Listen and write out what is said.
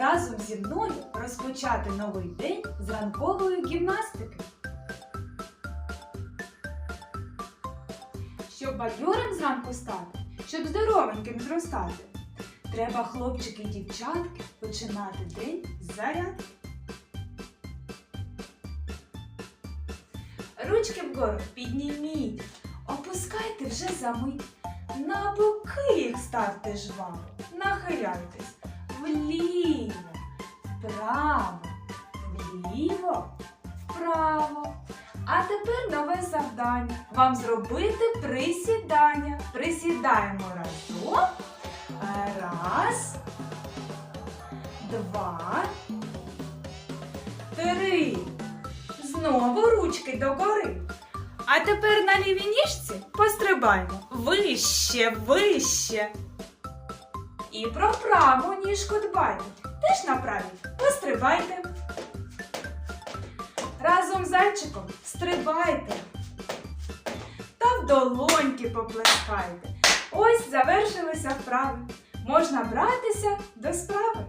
разом зі мною розпочати новий день з ранкової гімнастики. Щоб бадьорим зранку стати, щоб здоровеньким зростати, треба хлопчики і дівчатки починати день з зарядки. Ручки вгору підніміть, опускайте вже за мить. На боки їх ставте жваво, нахиляйтесь вліво, вправо, вліво, вправо. А тепер нове завдання. Вам зробити присідання. Присідаємо разом. Раз, два, три. Знову ручки догори. А тепер на лівій ніжці пострибаємо вище, вище. І про праву ніжку дбайте. Теж на правій пострибайте. Разом з зайчиком стрибайте. Та в долоньки поплескайте. Ось завершилися вправи. Можна братися до справи.